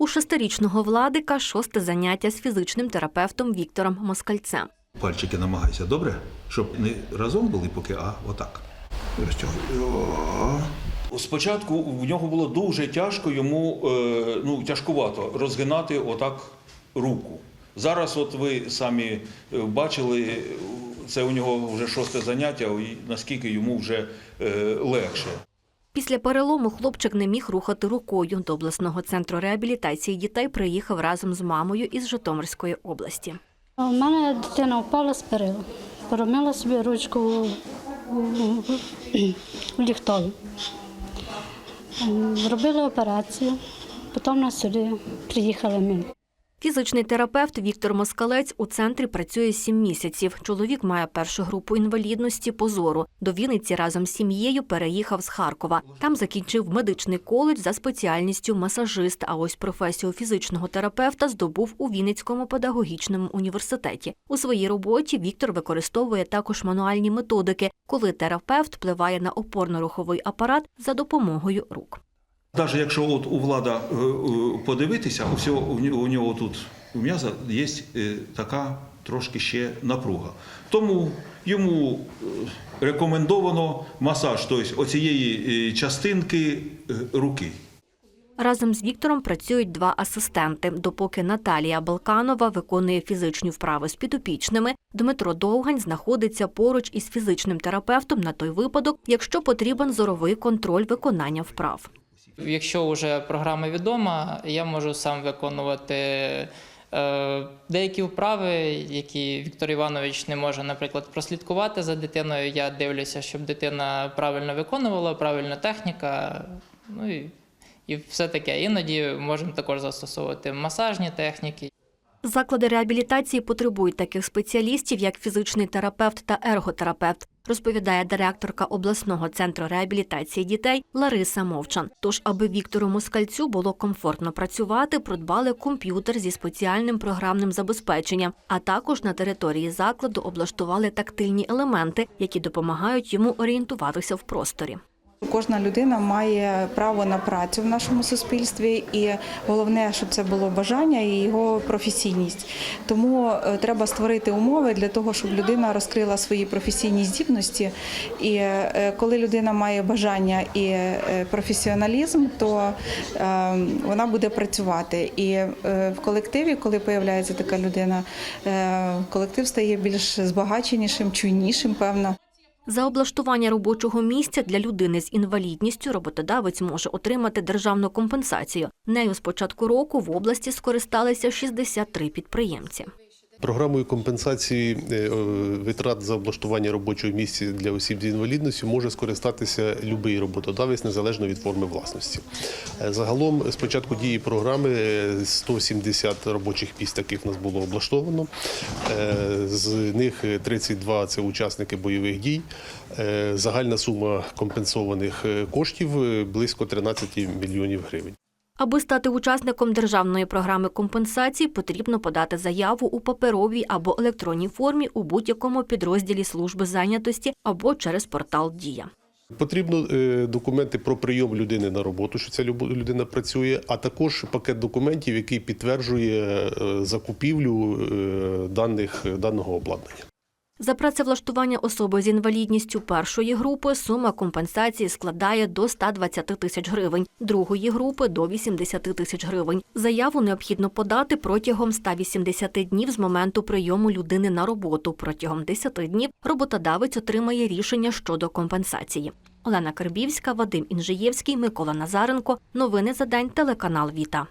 У шестирічного владика шосте заняття з фізичним терапевтом Віктором Москальцем. Пальчики намагайся, добре? Щоб не разом були поки, а отак. Спочатку в нього було дуже тяжко йому е, ну, тяжкувато розгинати отак руку. Зараз, от ви самі е, бачили, це у нього вже шосте заняття, наскільки йому вже е, легше. Після перелому хлопчик не міг рухати рукою. До обласного центру реабілітації дітей приїхав разом з мамою із Житомирської області. У мене дитина впала з перила, поромила собі ручку у, у, у ліхтові. Ем, Зробили операцію, потім нас сюди приїхали ми. Фізичний терапевт Віктор Москалець у центрі працює сім місяців. Чоловік має першу групу інвалідності по зору. До Вінниці разом з сім'єю переїхав з Харкова. Там закінчив медичний коледж за спеціальністю масажист. А ось професію фізичного терапевта здобув у Вінницькому педагогічному університеті. У своїй роботі Віктор використовує також мануальні методики, коли терапевт впливає на опорно-руховий апарат за допомогою рук. Навіть якщо от у влада е, е, подивитися, у всього у нього- тут у м'яза є е, така трошки ще напруга. Тому йому рекомендовано масаж, тобто оцієї частинки руки. Разом з Віктором працюють два асистенти. Допоки Наталія Балканова виконує фізичні вправи з підопічними, Дмитро Довгань знаходиться поруч із фізичним терапевтом на той випадок, якщо потрібен зоровий контроль виконання вправ. Якщо вже програма відома, я можу сам виконувати е, деякі вправи, які Віктор Іванович не може, наприклад, прослідкувати за дитиною. Я дивлюся, щоб дитина правильно виконувала, правильна техніка. Ну і, і все таке. Іноді можемо також застосовувати масажні техніки. Заклади реабілітації потребують таких спеціалістів, як фізичний терапевт та ерготерапевт, розповідає директорка обласного центру реабілітації дітей Лариса Мовчан. Тож, аби Віктору Москальцю було комфортно працювати, придбали комп'ютер зі спеціальним програмним забезпеченням, а також на території закладу облаштували тактильні елементи, які допомагають йому орієнтуватися в просторі. Кожна людина має право на працю в нашому суспільстві, і головне, щоб це було бажання і його професійність. Тому е, треба створити умови для того, щоб людина розкрила свої професійні здібності. І е, коли людина має бажання і е, професіоналізм, то вона буде працювати. І в колективі, коли появляється така людина, колектив стає більш збагаченішим, чуйнішим, певно. За облаштування робочого місця для людини з інвалідністю роботодавець може отримати державну компенсацію. Нею з початку року в області скористалися 63 підприємці. Програмою компенсації е, е, витрат за облаштування робочого місця для осіб з інвалідністю може скористатися будь-який роботодавець незалежно від форми власності. Е, Загалом з початку дії програми е, 170 робочих місць таких в нас було облаштовано. З них 32 – це учасники бойових дій. Загальна сума компенсованих коштів близько 13 мільйонів гривень. Аби стати учасником державної програми компенсації, потрібно подати заяву у паперовій або електронній формі у будь-якому підрозділі служби зайнятості або через портал Дія. Потрібно е, документи про прийом людини на роботу, що ця людина працює, а також пакет документів, який підтверджує е, закупівлю е, даних даного обладнання. За працевлаштування особи з інвалідністю першої групи сума компенсації складає до 120 тисяч гривень, другої групи – до 80 тисяч гривень. Заяву необхідно подати протягом 180 днів з моменту прийому людини на роботу. Протягом 10 днів роботодавець отримає рішення щодо компенсації. Олена Карбівська, Вадим Інжиєвський, Микола Назаренко. Новини за день. Телеканал Віта.